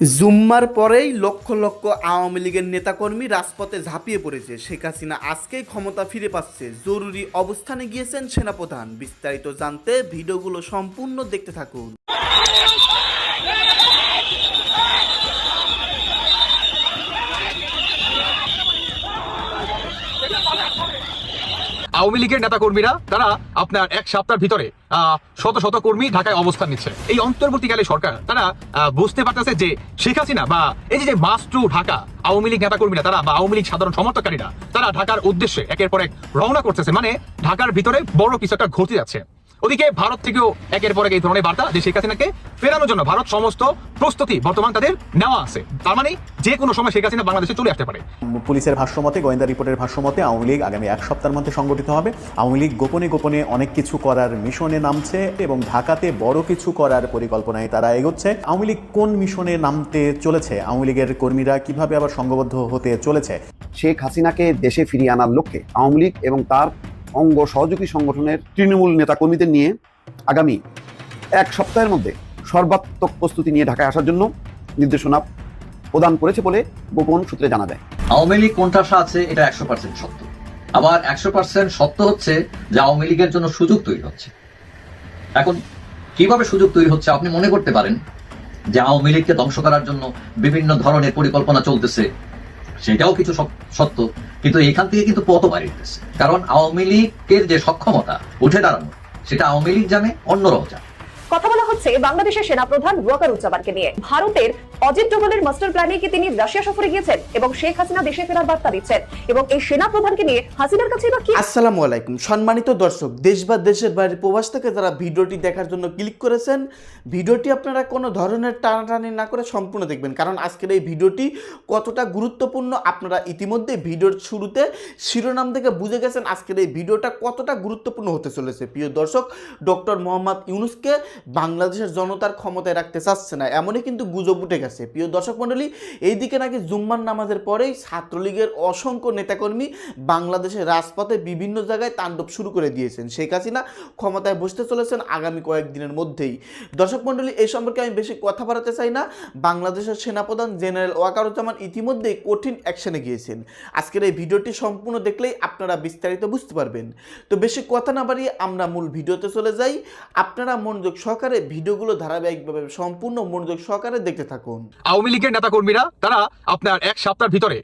জুম্মার পরেই লক্ষ লক্ষ আওয়ামী লীগের নেতাকর্মী রাজপথে ঝাঁপিয়ে পড়েছে। শেখ হাসিনা আজকেই ক্ষমতা ফিরে পাচ্ছে। জরুরি অবস্থানে গিয়েছেন সেনাপ্রধান। বিস্তারিত জানতে ভিডিওগুলো সম্পূর্ণ দেখতে থাকুন। আওয়ামী লীগের নেতাকর্মীরা, তারা আপনার এক সপ্তাহের ভিতরে শত শত কর্মী ঢাকায় অবস্থান নিচ্ছে। এই অন্তর্বর্তীকালে সরকার, তারা বুঝতে পারতেছে যে শেখ হাসিনা বা এই যে যে মাস টু ঢাকা আওয়ামী লীগ নেতাকর্মীরা, তারা বা আওয়ামী লীগ সাধারণ সমর্থকারীরা তারা ঢাকার উদ্দেশ্যে একের পর এক রওনা করতেছে। মানে ঢাকার ভিতরে বড় কিছু একটা ঘটে যাচ্ছে। ওদিকে ভারত থেকেও একের পর এক এই ধরনের বার্তা যে শেখ হাসিনাকে ফেরানোর জন্য ভারত সমস্ত প্রস্তুতি বর্তমান তাদের নেওয়া আছে। তার মানে যে কোনো সময় শেখ হাসিনা বাংলাদেশে চলে আসতে পারে। পুলিশের ভাষ্যমতে গোয়েন্দা রিপোর্টের ভাষ্যমতে আওয়ামী লীগ আগামী এক সপ্তাহের মধ্যে সংগঠিত হবে। আওয়ামী লীগ গোপনে গোপনে অনেক কিছু করার মিশনে নামছে এবং ঢাকাতে বড় কিছু করার পরিকল্পনায় তারা এগোচ্ছে। আওয়ামী লীগ কোন মিশনে নামতে চলেছে? আওয়ামী লীগের কর্মীরা কীভাবে আবার সংঘবদ্ধ হতে চলেছে? শেখ হাসিনাকে দেশে ফিরিয়ে আনার লক্ষ্যে আওয়ামী লীগ এবং তার অঙ্গ সহযোগী সংগঠনের তৃণমূল নেতাকর্মীদের নিয়ে আগামী এক সপ্তাহের মধ্যে সর্বাত্মক প্রস্তুতি নিয়ে ঢাকায় আসার জন্য নির্দেশনা প্রদান করেছে বলে গোপন সূত্রে জানা যায়। আওয়ামী লীগ কোণঠাসা আছে, এটা একশো পার্সেন্ট সত্য। আবার একশো পার্সেন্ট সত্য হচ্ছে যে আওয়ামী লীগের জন্য সুযোগ তৈরি হচ্ছে। এখন কীভাবে সুযোগ তৈরি হচ্ছে আপনি মনে করতে পারেন যে আওয়ামী লীগকে ধ্বংস করার জন্য বিভিন্ন ধরনের পরিকল্পনা চলতেছে সেটাও কিছু সত্য, কিন্তু এখান থেকে কিন্তু পথ বাড়িতেছে কারণ আওয়ামী লীগের যে সক্ষমতা, উঠে দাঁড়ানো, সেটা আওয়ামী লীগ জানে, অন্যরাও জানে। কথা বলা হচ্ছে বাংলাদেশের সেনাপ্রধান ওয়াকারুজ্জামানকে নিয়ে। ভারতের অজিত ডোভালের মাস্টার প্ল্যানে কি তিনি রাশিয়া সফরে গিয়েছেন এবং শেখ হাসিনা দেশে ফেরার বার্তা দিচ্ছেন? এবং এই সেনাপ্রধানকে নিয়ে হাসিনার কাছে বা কি? আসসালামু আলাইকুম। সম্মানিত দর্শক, দেশ বা দেশের বাইরে প্রবাস থেকে যারা ভিডিওটি দেখার জন্য ক্লিক করেছেন, ভিডিওটি আপনারা কোনো ধরনের টানাটানি না করে সম্পূর্ণ দেখবেন। কারণ আজকের এই ভিডিওটি কতটা গুরুত্বপূর্ণ আপনারা ইতিমধ্যে ভিডিওর শুরুতে শিরোনাম থেকে বুঝে গেছেন আজকের এই ভিডিওটা কতটা গুরুত্বপূর্ণ হতে চলেছে। প্রিয় দর্শক, ডক্টর মোহাম্মদ ইউনুসকে বাংলাদেশের জনতার ক্ষমতায় রাখতে চাচ্ছে না, এমনই কিন্তু গুজব উঠে গেছে। প্রিয় দর্শক মণ্ডলী, এইদিকে নাকি জুম্মার নামাজের পরেই ছাত্রলীগের অসংখ্য নেতাকর্মী বাংলাদেশের রাজপথে বিভিন্ন জায়গায় তাণ্ডব শুরু করে দিয়েছেন। শেখ হাসিনা ক্ষমতায় বসতে চলেছেন আগামী কয়েকদিনের মধ্যেই। দর্শক মণ্ডলী এই সম্পর্কে আমি বেশি কথা বাড়াতে চাই না। বাংলাদেশের সেনাপ্রধান জেনারেল ওয়াকারুজ্জামান ইতিমধ্যেই কঠিন অ্যাকশনে গিয়েছেন। আজকের এই ভিডিওটি সম্পূর্ণ দেখলেই আপনারা বিস্তারিত বুঝতে পারবেন। তো বেশি কথা না বাড়িয়ে আমরা মূল ভিডিওতে চলে যাই। আপনারা মনোযোগ সহকারে ভিডিওগুলো ধারাবাহিকভাবে সম্পূর্ণ মনোযোগ সহকারে দেখতে থাকুন। আওয়ামী লীগের নেতাকর্মীরা, তারা আপনার এক সপ্তাহের ভিতরে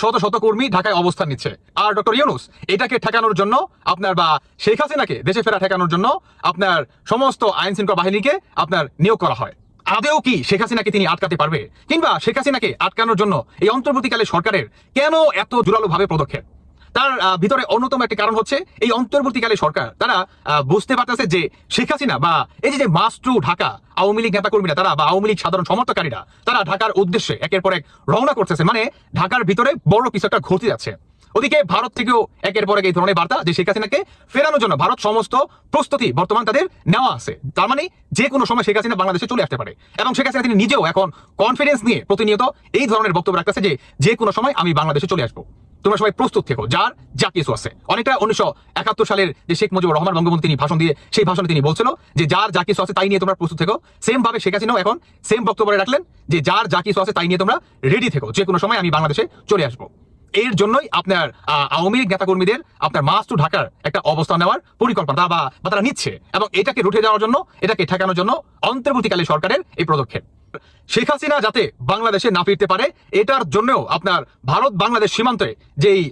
শত শত কর্মী ঢাকায় অবস্থান নিচ্ছে। আর ডক্টর ইউনুস, এটাকে ঠেকানোর জন্য আপনার বা শেখ হাসিনাকে দেশে ফেরা ঠেকানোর জন্য আপনার সমস্ত আইন শৃঙ্খলা বাহিনীকে আপনার নিয়োগ করা হয়। আদেও কি শেখ হাসিনাকে তিনি আটকাতে পারবে? কিংবা শেখ হাসিনাকে আটকানোর জন্য এই অন্তর্বর্তীকালে সরকারের কেন এত জোরালো ভাবে পদক্ষেপ? তার ভিতরে অন্যতম একটি কারণ হচ্ছে এই অন্তর্বর্তীকালে সরকার, তারা বুঝতে পারতেছে যে শেখ হাসিনা বা এই যে যে মাস টু ঢাকা আওয়ামী লীগ নেতাকর্মীরা, তারা বা আওয়ামী লীগ সাধারণ সমর্থকারীরা তারা ঢাকার উদ্দেশ্যে একের পর এক রওনা করতেছে। মানে ঢাকার ভিতরে বড় কিছু একটা ঘটে যাচ্ছে। ওদিকে ভারত থেকেও একের পর এক এই ধরনের বার্তা যে শেখ হাসিনাকে ফেরানোর জন্য ভারত সমস্ত প্রস্তুতি বর্তমান তাদের নেওয়া আছে। তার মানে যে কোনো সময় শেখ হাসিনা বাংলাদেশে চলে আসতে পারে। এবং শেখ হাসিনা তিনি নিজেও এখন কনফিডেন্স নিয়ে প্রতিনিয়ত এই ধরনের বক্তব্য রাখতেছে যে যে কোনো সময় আমি বাংলাদেশে চলে আসব। তোমরা সবাই প্রস্তুত থেকো, যার যা কিছু আছে। অনেকটা উনিশশো একাত্তর সালের যে শেখ মুজিবুর রহমান বঙ্গবন্ধু তিনি ভাষণ দিয়ে, সেই ভাষণে তিনি বলছিল যে যার যা কিছু আছে তাই নিয়ে তোমরা প্রস্তুত থেকো। সেম ভাবে শেখ হাসিনাও এখন সেম বক্তব্য রাখলেন যে যার যা কিছু আছে তাই নিয়ে তোমরা রেডি থেকো। যে কোনো সময় আমি বাংলাদেশে চলে আসব। এর জন্যই আপনার আওয়ামী লীগ নেতাকর্মীদের আপনার মাস টু ঢাকার একটা অবস্থান নেওয়ার পরিকল্পনা বা তারা নিচ্ছে এবং এটাকে রুটে যাওয়ার জন্য, এটাকে ঠেকানোর জন্য অন্তর্বর্তীকালে সরকারের এই পদক্ষেপ। শেখ হাসিনা যাতে বাংলাদেশে না ফিরতে পারে, এটার জন্যও আপনার ভারত বাংলাদেশ সীমান্তে যেই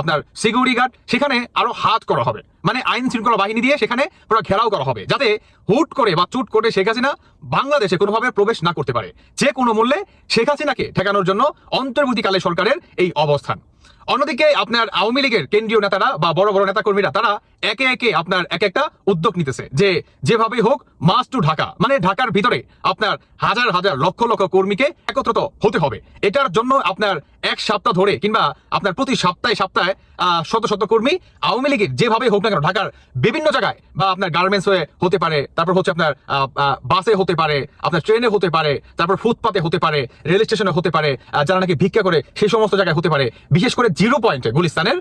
আপনার সিকিউরিটি গার্ড সেখানে আরও হাত করা হবে। মানে আইন শৃঙ্খলা বাহিনী দিয়ে সেখানে পুরো ঘেরাও করা হবে, যাতে হুট করে বা চুট করে শেখ হাসিনা বাংলাদেশে কোনোভাবে প্রবেশ না করতে পারে। যে কোনো মূল্যে শেখ হাসিনাকে ঠেকানোর জন্য অন্তর্বর্তীকালে সরকারের এই অবস্থান। অন্যদিকে আপনার আওয়ামী লীগের কেন্দ্রীয় নেতারা বা বড় বড় নেতাকর্মীরা, তারা একে একে আপনার এক একটা উদ্যোগ নিতেছে যে যেভাবে হোক মাস টু ঢাকা। মানে ঢাকার ভিতরে আপনার হাজার হাজার লক্ষ লক্ষ কর্মীকে একত্রিত হতে হবে। এটার জন্য আপনার এক সপ্তাহ ধরে কিংবা আপনার প্রতি সপ্তাহে সপ্তাহে শত শত কর্মী আওয়ামী লীগের যেভাবে হোক না কেন, ঢাকার বিভিন্ন জায়গায় বা আপনার গার্মেন্টস হয়ে হতে পারে, তারপর হচ্ছে আপনার বাসে হতে পারে, আপনার ট্রেনে হতে পারে, তারপর ফুটপাতে হতে পারে রেল স্টেশনে হতে পারে যারা নাকি ভিক্ষা করে সেই সমস্ত জায়গায় হতে পারে, বিশেষ করে জিরো পয়েন্টে গুলিস্তানের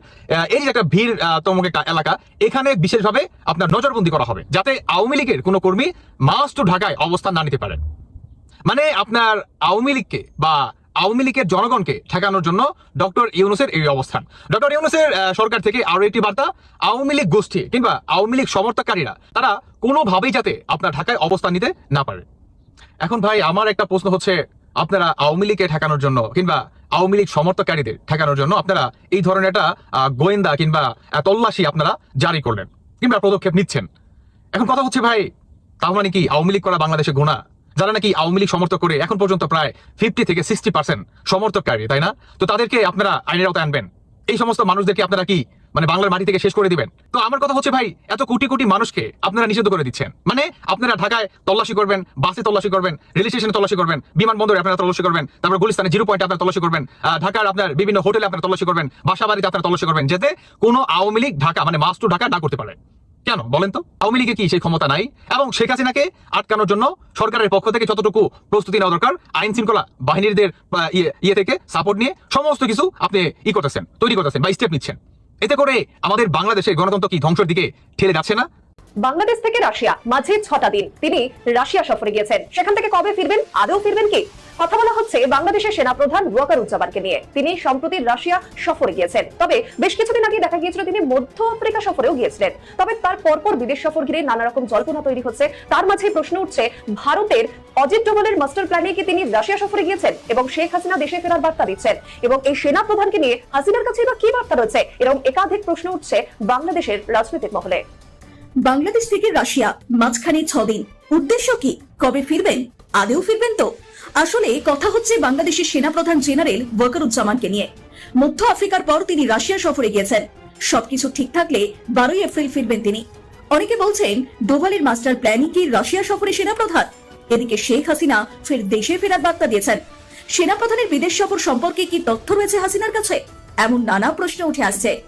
এই যে একটা ভিড় তমক একটা এলাকা, এখানে বিশেষভাবে আপনার নজরবন্দি করা হবে, যাতে আওয়ামী লীগের কোনো কর্মী মাস টু ঢাকায় অবস্থান না নিতে পারেন। মানে আপনার আওয়ামী লীগকে বা আওয়ামী লীগের জনগণকে ঠেকানোর জন্য ডক্টর ইউনুসের এই অবস্থান। ডক্টর ইউনুসের সরকার থেকে আরও একটি বার্তা, আওয়ামী লীগ গোষ্ঠী কিংবা আওয়ামী লীগ সমর্থককারীরা, তারা কোনোভাবেই যাতে আপনার ঢাকায় অবস্থান নিতে না পারে। এখন ভাই, আমার একটা প্রশ্ন হচ্ছে, আপনারা আওয়ামী লীগকে ঠেকানোর জন্য কিংবা আওয়ামী লীগ সমর্থককারীদের ঠেকানোর জন্য আপনারা এই ধরনের একটা গোয়েন্দা কিংবা তল্লাশি আপনারা জারি করলেন কিংবা পদক্ষেপ নিচ্ছেন। এখন কথা হচ্ছে ভাই, তার মানে কি, আওয়ামী লীগ করা বাংলাদেশে গোনা যারা নাকি আওয়ামী লীগ সমর্থক করে এখন পর্যন্ত প্রায় ফিফটি থেকে সিক্সটি পার্সেন্ট সমর্থককারী তাই না? তো তাদেরকে আপনারা আইনের আওতায় আনবেন। এই সমস্ত মানুষদেরকে আপনারা কি মানে বাংলার মাটি থেকে শেষ করে দিবেন? তো আমার কথা হচ্ছে ভাই, এত কোটি কোটি মানুষকে আপনারা নিষিদ্ধ করে দিচ্ছেন। মানে আপনারা ঢাকায় তল্লাশি করবেন, বাসে তল্লাশি করবেন, রেল স্টেশনে তল্লাশি করবেন, বিমানবন্দরে আপনারা তল্লাশি করবেন, তারপর গুলিস্তানে জিরো পয়েন্টে আপনারা তল্লাশি করবেন ঢাকার আপনার বিভিন্ন হোটেলে আপনারা তল্লাশি করবেন বাসা বাড়িতে আপনারা তল্লাশি করবেন, যাতে কোনো আওয়ামী লীগ ঢাকা মানে মাস টু ঢাকা না করতে পারে। কেন বলেন তো? আওয়ামী লীগের কি সেই ক্ষমতা নাই? এবং শেখ হাসিনাকে আটকানোর জন্য সরকারের পক্ষ থেকে যতটুকু প্রস্তুতি নেওয়া দরকার, আইন শৃঙ্খলা বাহিনীদের ইয়ে- ইয়ে থেকে সাপোর্ট নিয়ে সমস্ত কিছু আপনি ই করতেছেন, তৈরি করতেছেন বা স্টেপ নিচ্ছেন। এতে করে আমাদের বাংলাদেশের গণতন্ত্র কি ধ্বংসের দিকে ঠেলে যাচ্ছে না? বাংলাদেশ থেকে রাশিয়া মাঝে ছটা দিন তিনি রাশিয়া সফরে গিয়েছেন। সেখান থেকে কবে ফিরবেন? আদৌ ফিরবেন কি? কথা বলা হচ্ছে বাংলাদেশের সেনাপ্রধান ওয়াকার উজ্জামানকে নিয়ে। তিনি সম্প্রতি রাশিয়া সফরে গিয়েছেন। তবে বেশ কিছুদিন আগে দেখা গিয়েছিল তিনি মধ্য আফ্রিকা সফরেও গিয়েছিলেন। তবে তার পরপর বিদেশ সফর ঘিরে নানা রকম জল্পনা তৈরি হচ্ছে। তার মাঝে প্রশ্ন উঠছে, ভারতের অজিত ডোভালের মাস্টার প্ল্যানে কি তিনি রাশিয়া সফরে গিয়েছেন এবং শেখ হাসিনা দেশে ফেরার বার্তা দিচ্ছেন? এবং এই সেনা প্রধানকে নিয়ে হাসিনার কাছে বা কি বার্তা রয়েছে? এরকম একাধিক প্রশ্ন উঠছে বাংলাদেশের রাজনৈতিক মহলে। বাংলাদেশ থেকে রাশিয়া, মাঝখানে ছদিন। উদ্দেশ্য কি? কবে ফিরবেন? আদেও ফিরবেন তো? আসলে কথা হচ্ছে বাংলাদেশের সেনাপ্রধান জেনারেল ওয়াকারুজ্জামানকে নিয়ে। মধ্য আফ্রিকার পর তিনি রাশিয়া সফরে গিয়েছেন। সবকিছু ঠিক থাকলে বারোই এপ্রিল ফিরবেন তিনি। অনেকে বলছেন ডোভালের মাস্টার প্ল্যানই কি রাশিয়া সফরে সেনাপ্রধান? এদিকে শেখ হাসিনা ফের দেশে ফেরার বার্তা দিয়েছেন। সেনাপ্রধানের বিদেশ সফর সম্পর্কে কি তথ্য রয়েছে হাসিনার কাছে? এমন নানা প্রশ্ন উঠে আসছে।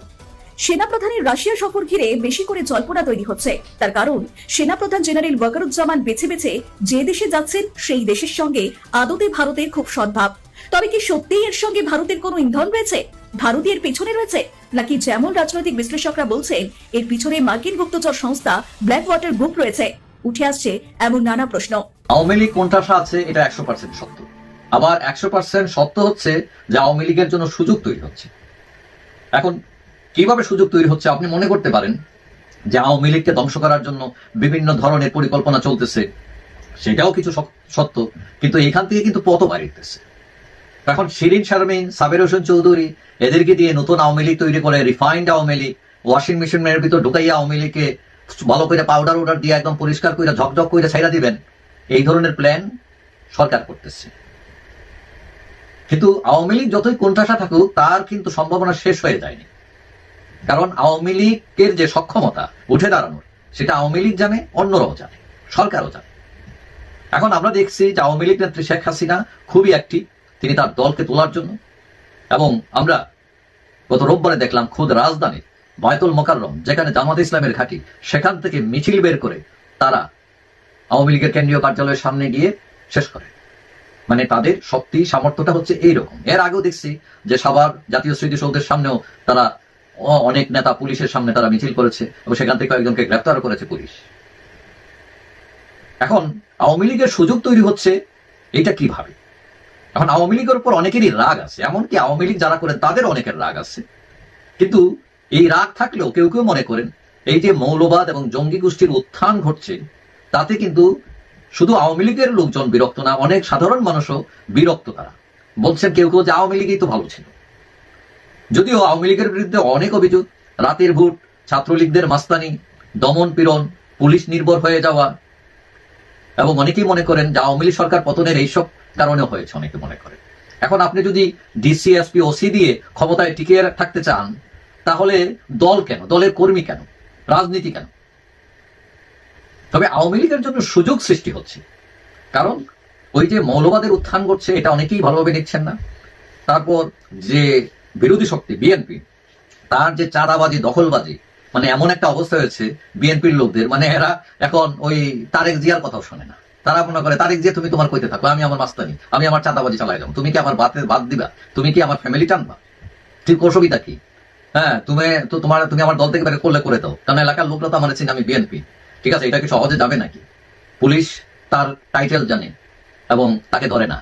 সেনাপ্রধানের রাশিয়া সফর ঘিরে বেশি করে জল্পনা তৈরি হচ্ছে। তার কারণ, সেনাপ্রধান জেনারেল ওয়াকারুজ্জামান বেছে বেছে যে দেশে যাচ্ছেন, সেই দেশের সঙ্গে আদতে ভারতের খুব সদ্ভাব। তবে কি সত্যিই এর সঙ্গে ভারতের কোনো ইন্ধন রয়েছে? ভারতীয় পেছনে রয়েছে? নাকি যেমন রাজনৈতিক বিশ্লেষকরা বলছেন, এর পিছনে মার্কিন গুপ্তচর সংস্থা ব্ল্যাক ওয়াটার গ্রুপ রয়েছে। উঠে আসছে এমন নানা প্রশ্ন। আওয়ামী লীগ কোনটাশা আছে, এটা একশো পার্সেন্ট সত্য। আবার একশো পার্সেন্ট সত্য হচ্ছে যে আওয়ামী লীগের জন্য সুযোগ তৈরি হচ্ছে। এখন কীভাবে সুযোগ তৈরি হচ্ছে আপনি মনে করতে পারেন যে আওয়ামী লীগকে ধ্বংস করার জন্য বিভিন্ন ধরনের পরিকল্পনা চলতেছে? সেটাও কিছু সত্য, কিন্তু এখান থেকে কিন্তু পথ বাড়িতেছে এখন শিরিন শারমিন, সাবের হোসেন চৌধুরী, এদেরকে দিয়ে নতুন আওয়ামী লীগ তৈরি করে রিফাইন্ড আওয়ামী লীগ ওয়াশিং মেশিনের ভিতর ঢুকাইয়া আওয়ামী লীগকে ভালো করে পাউডার উডার দিয়ে একদম পরিষ্কার করে ঝকঝক করে ছাইরা দিবেন, এই ধরনের প্ল্যান সরকার করতেছে। কিন্তু আওয়ামী লীগ যতই কোণঠাসা থাকুক, তার কিন্তু সম্ভাবনা শেষ হয়ে যায়নি। কারণ আওয়ামী লীগের যে সক্ষমতা উঠে দাঁড়ানোর, সেটা আওয়ামী লীগ জানে, অন্যরাও জানে, সরকারও জানে। এখন আমরা দেখছি যে আওয়ামী লীগ নেত্রী শেখ হাসিনা খুবই অ্যাক্টিভ তিনি তার দলকে তোলার জন্য। এবং আমরা গত রোববারে দেখলাম খোদ রাজধানীর বায়তুল মোকাররম, যেখানে জামাত ইসলামের ঘাঁটি, সেখান থেকে মিছিল বের করে তারা আওয়ামী লীগের কেন্দ্রীয় কার্যালয়ের সামনে গিয়ে শেষ করে। মানে তাদের শক্তি, সামর্থ্যটা হচ্ছে এইরকম। এর আগেও দেখছি যে সবার জাতীয় স্মৃতিসৌধের সামনেও তারা অনেক নেতা পুলিশের সামনে তারা মিছিল করেছে এবং সেখান থেকে কয়েকজনকে গ্রেপ্তার করেছে পুলিশ। এখন আওয়ামী লীগের সুযোগ তৈরি হচ্ছে এটা কীভাবে? এখন আওয়ামী লীগের উপর অনেকেরই রাগ আছে, এমনকি আওয়ামী লীগ যারা করেন তাদের অনেকের রাগ আছে। কিন্তু এই রাগ থাকলেও কেউ কেউ মনে করেন, এই যে মৌলবাদ এবং জঙ্গি গোষ্ঠীর উত্থান ঘটছে, তাতে কিন্তু শুধু আওয়ামী লীগের লোকজন বিরক্ত না, অনেক সাধারণ মানুষও বিরক্ত তারা। বলছেন কেউ কেউ যে আওয়ামী লীগই তো ভালো ছিল। যদিও আওয়ামী লীগের বিরুদ্ধে অনেক অভিযোগ, রাতের ভোট, ছাত্রলীগদের মাস্তানি, দমন পীড়ন, পুলিশ নির্ভর হয়ে যাওয়া, এবং অনেকেই মনে করেন যে আওয়ামী লীগ সরকার পতনের এইসব কারণে হয়েছে, অনেকে মনে করে এখন আপনি যদি ডিসি, এসপি, ওসি দিয়ে ক্ষমতায় টিকে থাকতে চান, তাহলে দল কেন? দলের কর্মী কেন? রাজনীতি কেন? তবে আওয়ামী লীগের জন্য সুযোগ সৃষ্টি হচ্ছে। কারণ ওই যে মৌলবাদের উত্থান ঘটছে, এটা অনেকেই ভালোভাবে নিচ্ছেন না। তারপর যে বিরোধী শক্তি বিএনপি তার যে চাঁদাবাজি, দখলবাজি মানে এমন একটা অবস্থা হয়েছে বিএনপির লোকদের মানে এরা এখন ওই তারেক জিয়ার কথাও শোনে না। তারা মনে করে, তারেক জিয়া, তুমি তোমার কইতে থাকো, আমি আমার মাস্তানি, আমি আমার চাঁদাবাজি চালাই যাব, তুমি কি আমার বাতে, বাদ দিবা? তুমি কি আমার ফ্যামিলি টানবা? ঠিক অসুবিধা কি? হ্যাঁ তুমি তো তোমার, তুমি আমার দল থেকে বের করলে করে দাও, কারণ এলাকার লোকরা তো আমার চিনি আমি বিএনপি ঠিক আছে, এটা কি সহজে যাবে নাকি? পুলিশ তার টাইটেল জানে এবং তাকে ধরে না।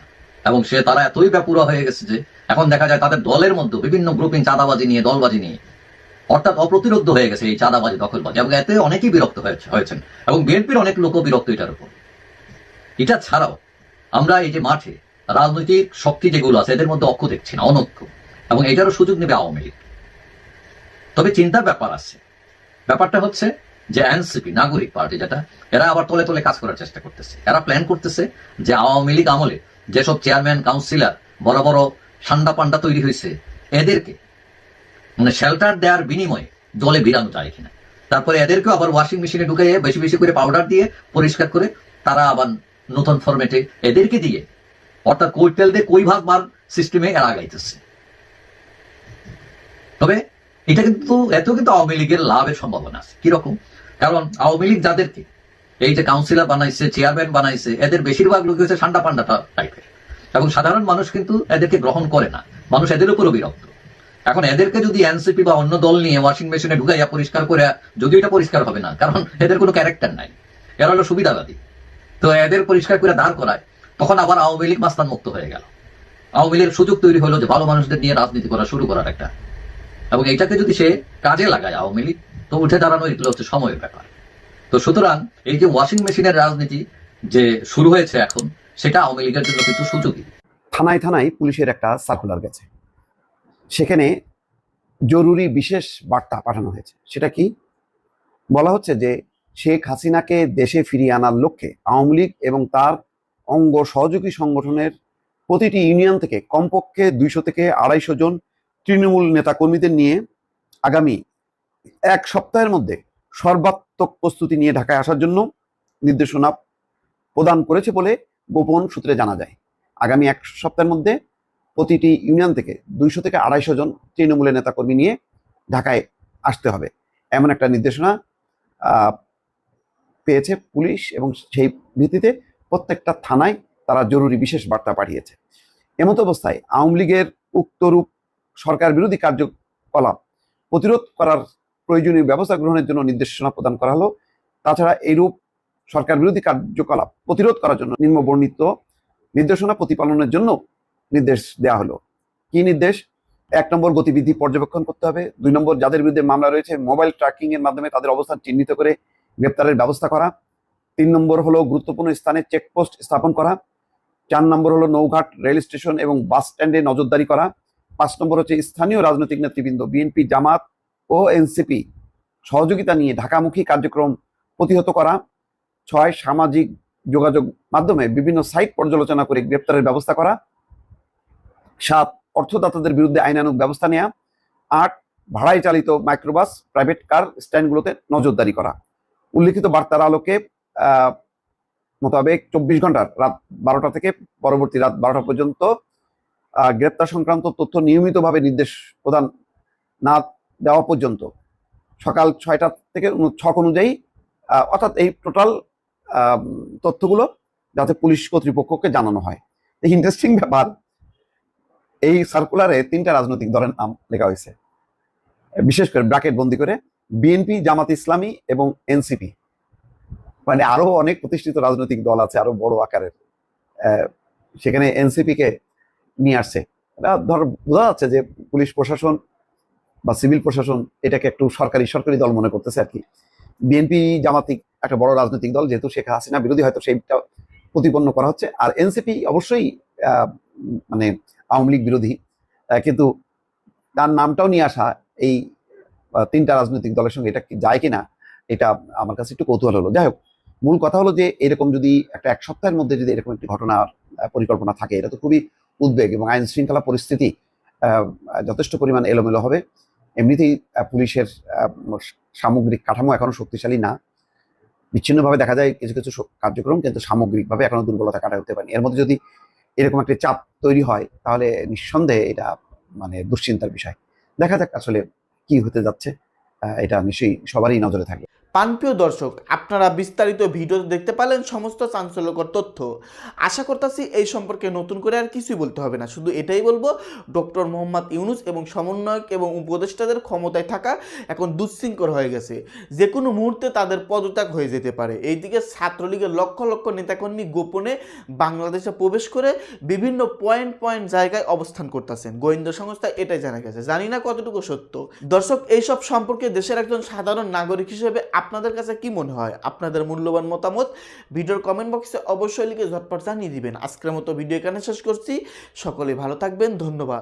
এবং সে, তারা এতই ব্যাপুরা হয়ে গেছে যে এখন দেখা যায় তাদের দলের মধ্যে বিভিন্ন গ্রুপিং চাঁদাবাজি নিয়ে, দলবাজি নিয়ে। অর্থাৎ অপ্রতিরোধ হয়ে গেছে এই চাঁদাবাজি, দখলবাজি। এবং এতে অনেকেই বিরক্ত হয়েছে, হয়েছেন। এবং বিএনপির অনেক লোকও বিরক্ত এটার উপর। এটা ছাড়াও আমরা এই যে মাঠে রাজনৈতিক শক্তি যেগুলো আছে, এদের মধ্যে অক্ষ দেখছি না, অনক্ষ। এবং এটারও সুযোগ নেবে আওয়ামী লীগ। তবে চিন্তার ব্যাপার আছে। ব্যাপারটা হচ্ছে যে এনসিপি, নাগরিক পার্টি যেটা, এরা আবার তলে তলে কাজ করার চেষ্টা করতেছে। এরা প্ল্যান করতেছে যে আওয়ামী লীগ আমলে যেসব চেয়ারম্যান কাউন্সিলর বড় বড় ঠান্ডা পান্ডা তৈরি হয়েছে। এদেরকে মানে শেল্টার দেওয়ার বিনিময়ে দলে ভিড়ানো যায় কিনা তারপরে এদেরকেও আবার ওয়াশিং মেশিনে ঢুকিয়ে বেশি বেশি করে পাউডার দিয়ে পরিষ্কার করে তারা আবার নতুন ফরম্যাটে এদেরকে দিয়ে, অর্থাৎ কই তেল দিয়ে কই ভাগ মার সিস্টেমে এরা আগাইতেছে। তবে এটা কিন্তু এত কিন্তু আওয়ামী লীগের লাভের সম্ভাবনা আছে। কীরকম কারণ আওয়ামী লীগ যাদেরকে, এই যে কাউন্সিলর বানাইছে চেয়ারম্যান বানাইছে, এদের বেশিরভাগ লোক হচ্ছে ঠান্ডা পান্ডা টাইপের এবং সাধারণ মানুষ কিন্তু এদেরকে গ্রহণ করে না। মানুষ এদের উপরও বিরক্ত। এখন এদেরকে যদি এনসিপি বা অন্য দল নিয়ে ওয়াশিং মেশিনে ঢুকাইয়া পরিষ্কার করে যদি এটা পরিষ্কার হবে না, কারণ এদের কোনো ক্যারেক্টার নাই। এরা হলো সুবিধাবাদী। তো এদের পরিষ্কার করে দাঁড় করায়, তখন আবার আওয়ামী লীগ মাস্তান মুক্ত হয়ে গেল। আওয়ামী লীগের সুযোগ তৈরি হলো যে ভালো মানুষদের নিয়ে রাজনীতি করা শুরু করার একটা। এবং এইটাকে যদি সে কাজে লাগায় আওয়ামী লীগ, তো উঠে দাঁড়ানো এগুলো হচ্ছে সময়ের ব্যাপার। তো সুতরাং এই যে ওয়াশিং মেশিনের রাজনীতি যে শুরু হয়েছে এখন সেটা আওয়ামী লীগের জন্য কিন্তু সুযোগী। থানায় থানায় পুলিশের একটা সার্কুলার গেছে। সেখানে জরুরি বিশেষ বার্তা পাঠানো হয়েছে। সেটা কি? বলা হচ্ছে যে শেখ হাসিনাকে দেশে ফিরিয়ে আনার লক্ষ্যে আওয়ামী লীগ এবং তার অঙ্গ সহযোগী সংগঠনের প্রতিটি ইউনিয়ন থেকে কমপক্ষে দুইশো থেকে আড়াইশো জন তৃণমূল নেতাকর্মীদের নিয়ে আগামী এক সপ্তাহের মধ্যে সর্বাত্মক প্রস্তুতি নিয়ে ঢাকায় আসার জন্য নির্দেশনা প্রদান করেছে বলে গোপন সূত্রে জানা যায়, আগামী এক সপ্তাহের মধ্যে প্রতিটি ইউনিয়ন থেকে দুইশো থেকে আড়াইশো জন তৃণমূলের নেতাকর্মী নিয়ে ঢাকায় আসতে হবে। এমন একটা নির্দেশনা পেয়েছে পুলিশ এবং সেই ভিত্তিতে প্রত্যেকটা থানায় তারা জরুরি বিশেষ বার্তা পাঠিয়েছে। এমত অবস্থায় আওয়ামী লীগের উক্তরূপ সরকার বিরোধী কার্যকলাপ প্রতিরোধ করার প্রয়োজনীয় ব্যবস্থা গ্রহণের জন্য নির্দেশনা প্রদান করা হলো। তাছাড়া এইরূপ সরকার বিরোধী কার্যকলাপ প্রতিরোধ করার জন্য নিম্ন বর্ণিত নির্দেশনা প্রতিপালনের জন্য নির্দেশ দেওয়া হলো। কি নির্দেশ? এক নম্বর গতিবিধি পর্যবেক্ষণ করতে হবে। দুই নম্বর, যাদের বিরুদ্ধে মামলা রয়েছে, মোবাইল ট্র্যাকিং এর মাধ্যমে তাদের অবস্থান চিহ্নিত করে গ্রেপ্তারের ব্যবস্থা করা। তিন নম্বর হলো গুরুত্বপূর্ণ স্থানে চেকপোস্ট স্থাপন করা। চার নম্বর হলো নৌঘাট, রেল স্টেশন এবং বাস স্ট্যান্ডে নজরদারি করা। পাঁচ নম্বর হচ্ছে স্থানীয় রাজনৈতিক নেতৃবৃন্দ, বিএনপি, জামাত ও এনসিপি সহযোগিতা নিয়ে ঢাকামুখী কার্যক্রম প্রতিহত করা। ছয় সামাজিক যোগাযোগ মাধ্যমে বিভিন্ন সাইট পর্যালোচনা করে গ্রেপ্তারের ব্যবস্থা করা। সাত, অর্থদাতাদের বিরুদ্ধে আইনানুগ ব্যবস্থা নেওয়া আট ভাড়ায় চালিত মাইক্রোবাস, প্রাইভেট কার স্ট্যান্ডগুলোতে নজরদারি করা। উল্লিখিত বার্তার আলোকে মোতাবেক চব্বিশ ঘণ্টার রাত বারোটা থেকে পরবর্তী রাত বারোটা পর্যন্ত গ্রেপ্তার সংক্রান্ত তথ্য নিয়মিতভাবে নির্দেশ প্রদান না দেওয়া পর্যন্ত। সকাল ছয়টা থেকে ছক অনুযায়ী অর্থাৎ এই টোটাল তথ্যগুলো যাতে পুলিশ কর্তৃপক্ষকে জানানো হয়। ইন্টারেস্টিং ব্যাপার, এই সার্কুলারে তিনটা রাজনৈতিক দলের নাম লেখা হয়েছে। বিশেষ করে ব্র্যাকেট বন্দি করে বিএনপি জামাত ইসলামী এবং এনসিপি মানে আরও অনেক প্রতিষ্ঠিত রাজনৈতিক দল আছে, আরও বড় আকারের। সেখানে এনসিপি কে নিয়ে আসছে। এটা ধর, বোঝা যাচ্ছে যে পুলিশ প্রশাসন বা সিভিল প্রশাসন এটাকে একটু সরকারি সরকারি দল মনে করতেছে আর কি। বিএনপি জামাতিক একটা বড় রাজনৈতিক দল যেহেতু শেখ হাসিনা বিরোধী, হয়তো সেইটা প্রতিপন্ন করা হচ্ছে। আর এনসিপি অবশ্যই মানে আওয়ামী লীগ বিরোধী। কিন্তু তার নামটাও নিয়ে আসা এই তিনটা রাজনৈতিক দলের সঙ্গে এটা যায় কিনা, এটা আমার কাছে একটু কৌতূহল হলো। যাই হোক, মূল কথা হলো যে এরকম যদি একটা এক সপ্তাহের মধ্যে যদি এরকম একটি ঘটনার পরিকল্পনা থাকে, এটা তো খুবই উদ্বেগ এবং আইন শৃঙ্খলা পরিস্থিতি যথেষ্ট পরিমাণ এলোমেলো হবে। এমনিতেই পুলিশের সামগ্রিক কাঠামো এখনও শক্তিশালী না। বিচ্ছিন্নভাবে দেখা যায় কিছু কিছু কার্যক্রম কিন্তু সামগ্রিকভাবে এখনও দুর্বলতা কাটা উঠতে পারেনি। এর মধ্যে যদি এরকম একটা চাপ তৈরি হয়, তাহলে নিঃসন্দেহে এটা মানে দুশ্চিন্তার বিষয়। দেখা যাক আসলে কি হতে যাচ্ছে এটা নিশ্চয়ই সবারই নজরে থাকবে। পানপ্রিয় দর্শক, আপনারা বিস্তারিত ভিডিও দেখতে পারলেন সমস্ত চাঞ্চল্যকর তথ্য। আশা করতেছি এই সম্পর্কে নতুন করে আর কিছুই বলতে হবে না। শুধু এটাই বলব, ডক্টর মোহাম্মদ ইউনুস এবং সমন্বয়ক এবং উপদেষ্টাদের ক্ষমতায় থাকা এখন দুশ্চিঙ্কর হয়ে গেছে। যে কোনো মুহূর্তে তাদের পদত্যাগ হয়ে যেতে পারে। এইদিকে ছাত্রলীগের লক্ষ লক্ষ নেতাকর্মী গোপনে বাংলাদেশে প্রবেশ করে বিভিন্ন পয়েন্ট পয়েন্ট জায়গায় অবস্থান করতেছেন। গোয়েন্দা সংস্থা এটাই জানা গেছে। জানি না কতটুকু সত্য। দর্শক, এইসব সম্পর্কে দেশের একজন সাধারণ নাগরিক হিসেবে আপনাদের কাছে কি মনে হয়? আপনাদের মূল্যবান মতামত ভিডিওর কমেন্ট বক্সে অবশ্যই লিখে ঝটপট জানিয়ে দিবেন। আজকের মতো ভিডিও এখানে শেষ করছি। সকলে ভালো থাকবেন। ধন্যবাদ।